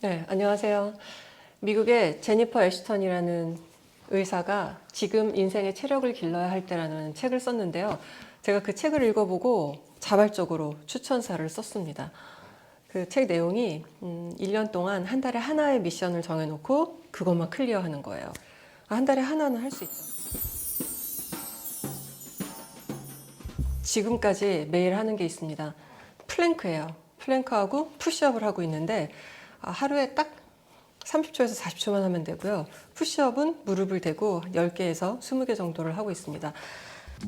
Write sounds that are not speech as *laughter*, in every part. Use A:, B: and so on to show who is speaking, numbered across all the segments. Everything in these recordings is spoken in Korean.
A: 네, 안녕하세요. 미국의 제니퍼 애쉬턴이라는 의사가 지금 인생의 체력을 길러야 할 때라는 책을 썼는데요. 제가 그 책을 읽어보고 자발적으로 추천사를 썼습니다. 그 책 내용이 음, 1년 동안 한 달에 하나의 미션을 정해놓고 그것만 클리어하는 거예요. 아, 한 달에 하나는 할 수 있다. 지금까지 매일 하는 게 있습니다. 플랭크예요. 플랭크하고 푸시업을 하고 있는데 아, 하루에 딱 30초에서 40초만 하면 되고요. 푸시업은 무릎을 대고 10개에서 20개 정도를 하고 있습니다.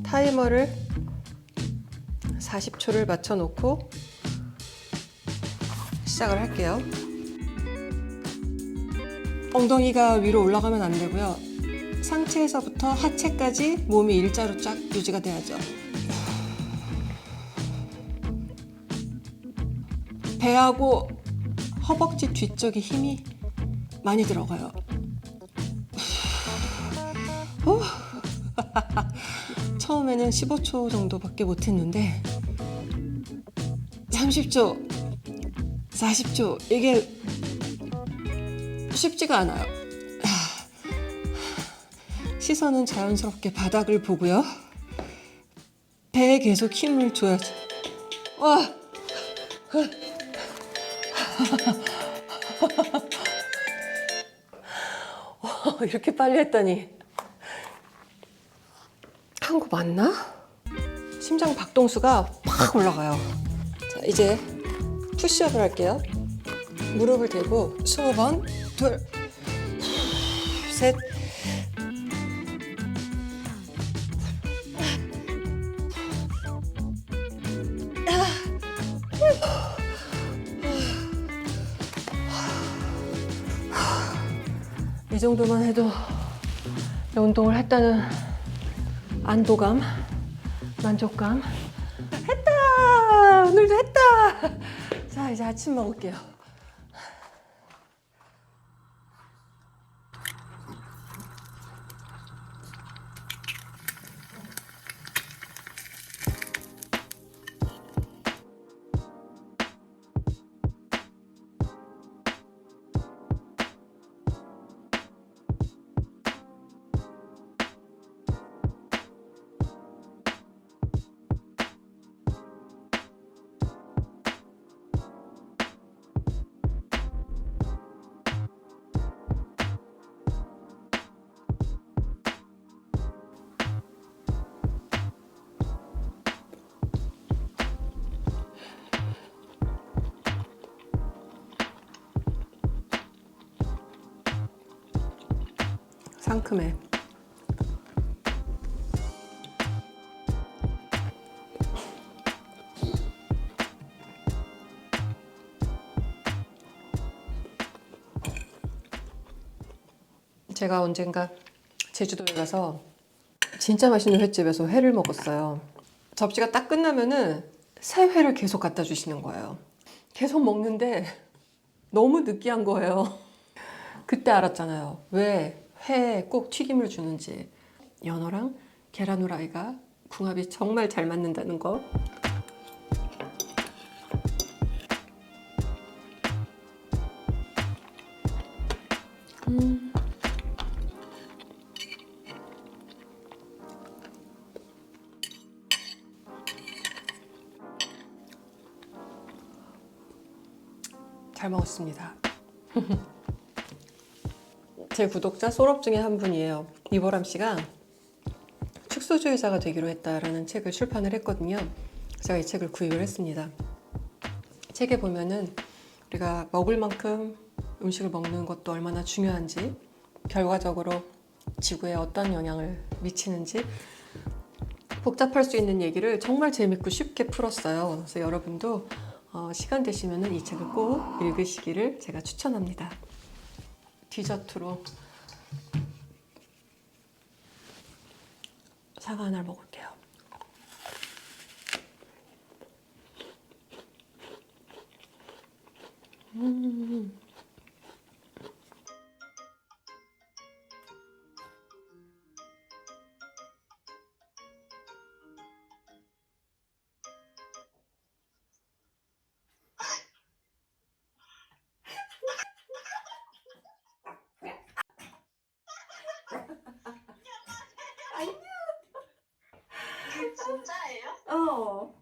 A: 타이머를 40초를 맞춰 놓고 시작을 할게요. 엉덩이가 위로 올라가면 안 되고요. 상체에서부터 하체까지 몸이 일자로 쫙 유지가 돼야죠. 배하고 허벅지 뒤쪽에 힘이 많이 들어가요. 후. *laughs* 처음에는 15초 정도밖에 못했는데 30초, 40초 이게 쉽지가 않아요. 시선은 자연스럽게 바닥을 보고요. 배에 계속 힘을 줘야지. 와. 이렇게 빨리 했더니 한 거 맞나? 심장 박동수가 팍 올라가요. 자, 이제 푸시업을 할게요. 무릎을 대고 20번, 둘, 셋, 이 정도만 해도 운동을 했다는 안도감, 만족감. 했다! 오늘도 했다! 자, 이제 아침 먹을게요. 상큼해. 제가 언젠가 제주도에 가서 진짜 맛있는 횟집에서 회를 먹었어요. 접시가 딱 끝나면은 새 회를 계속 갖다 주시는 거예요. 계속 먹는데 *laughs* 너무 느끼한 거예요. *laughs* 그때 알았잖아요. 왜 회에 꼭 튀김을 주는지. 연어랑 계란 후라이가 궁합이 정말 잘 맞는다는 거. 음. 잘 먹었습니다. *laughs* 제 구독자 솔업 중에 한 분이에요. 이보람 씨가 축소주의자가 되기로 했다라는 책을 출판을 했거든요. 제가 이 책을 구입을 했습니다. 책에 보면은 우리가 먹을 만큼 음식을 먹는 것도 얼마나 중요한지, 결과적으로 지구에 어떤 영향을 미치는지 복잡할 수 있는 얘기를 정말 재밌고 쉽게 풀었어요. 그래서 여러분도 어, 시간 되시면은 이 책을 꼭 읽으시기를 제가 추천합니다. 디저트로 사과 하나를 먹을게요. 음.
B: 진짜예요?
A: 어.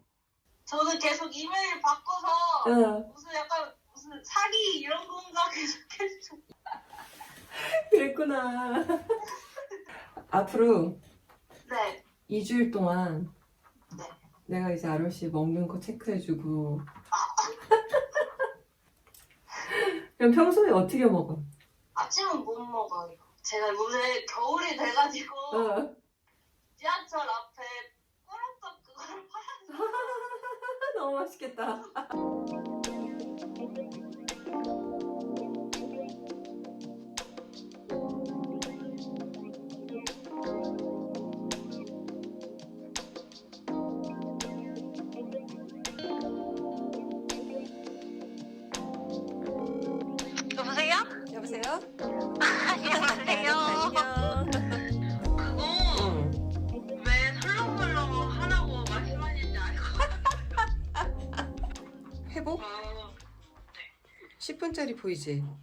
B: 저는 계속 이메일 바꿔서
A: 응.
B: 무슨 약간 무슨 사기 이런 건가 계속했어. *laughs*
A: 그랬구나. 앞으로
B: 네.
A: 2주일 동안
B: 네.
A: 내가 이제 아론 씨 먹는 거 체크해주고. *laughs* 그럼 평소에 어떻게 먹어?
B: 아침은 못 먹어요. 제가 요새 겨울이 돼가지고
A: 어.
B: 지하철 앞에 꼬락떡 그걸 팔아서
A: 너무 맛있겠다. 10분짜리 보이지? 어.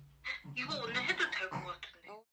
B: 이거 오늘 해도 될 것 같은데. 어.